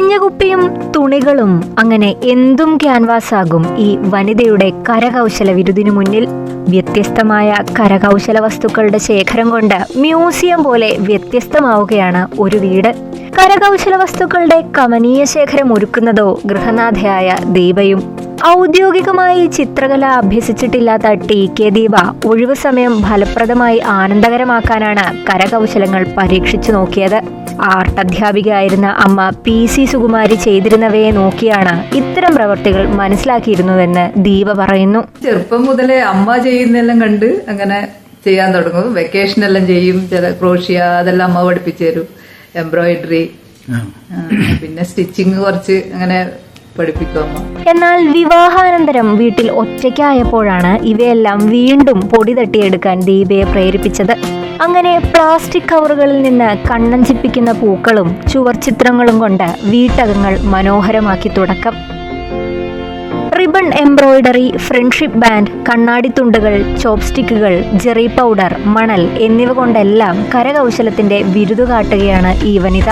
പിഴിഞ്ഞ കുപ്പിയും തുണികളും അങ്ങനെ എന്തും ക്യാൻവാസാകും ഈ വനിതയുടെ കരകൗശല വിരുദിനു മുന്നിൽ. വ്യത്യസ്തമായ കരകൗശല വസ്തുക്കളുടെ ശേഖരം കൊണ്ട് മ്യൂസിയം പോലെ വ്യത്യസ്തമാവുകയാണ് ഒരു വീട്. കരകൗശല വസ്തുക്കളുടെ കമനീയ ശേഖരം ഒരുക്കുന്നതോ ഗൃഹനാഥയായ ദീപയും. ഔദ്യോഗികമായി ചിത്രകല അഭ്യസിച്ചിട്ടില്ലാത്ത ടി. കെ. ദീപ ഒഴിവു സമയം ഫലപ്രദമായി ആനന്ദകരമാക്കാനാണ് കരകൗശലങ്ങൾ പരീക്ഷിച്ചു നോക്കിയത്. ആർട്ട് അധ്യാപികയായിരുന്ന അമ്മ പി സി സുകുമാരി ചെയ്തിരുന്നവയെ നോക്കിയാണ് ഇത്തരം പ്രവർത്തികൾ മനസ്സിലാക്കിയിരുന്നുവെന്ന് ദീപ പറയുന്നു. ചെറുപ്പം മുതലേ അമ്മ ചെയ്യുന്നെല്ലാം കണ്ട് അങ്ങനെ ചെയ്യാൻ തുടങ്ങും. വെക്കേഷൻ എല്ലാം ചെയ്യും. ചില ക്രോഷ്യ അതെല്ലാം അമ്മ പഠിപ്പിച്ചു തരും. എംബ്രോയിഡറി പിന്നെ സ്റ്റിച്ചിങ് കുറച്ച് അങ്ങനെ എന്നാൽ വിവാഹാനന്തരം വീട്ടിൽ ഒറ്റയ്ക്കായപ്പോഴാണ് ഇവയെല്ലാം വീണ്ടും പൊടി തട്ടിയെടുക്കാൻ ദീപയെ പ്രേരിപ്പിച്ചത്. അങ്ങനെ പ്ലാസ്റ്റിക് കവറുകളിൽ നിന്ന് കണ്ണഞ്ചിപ്പിക്കുന്ന പൂക്കളും ചുവർചിത്രങ്ങളും കൊണ്ട് വീട്ടകങ്ങൾ മനോഹരമാക്കി തുടക്കം. റിബൺ എംബ്രോയിഡറി ഫ്രണ്ട്ഷിപ്പ് ബാൻഡ് കണ്ണാടിത്തുണ്ടുകൾ ചോപ്സ്റ്റിക്കുകൾ ജെറി പൗഡർ മണൽ എന്നിവ കൊണ്ടെല്ലാം കരകൗശലത്തിന്റെ ബിരുദു കാട്ടുകയാണ് ഈ വനിത.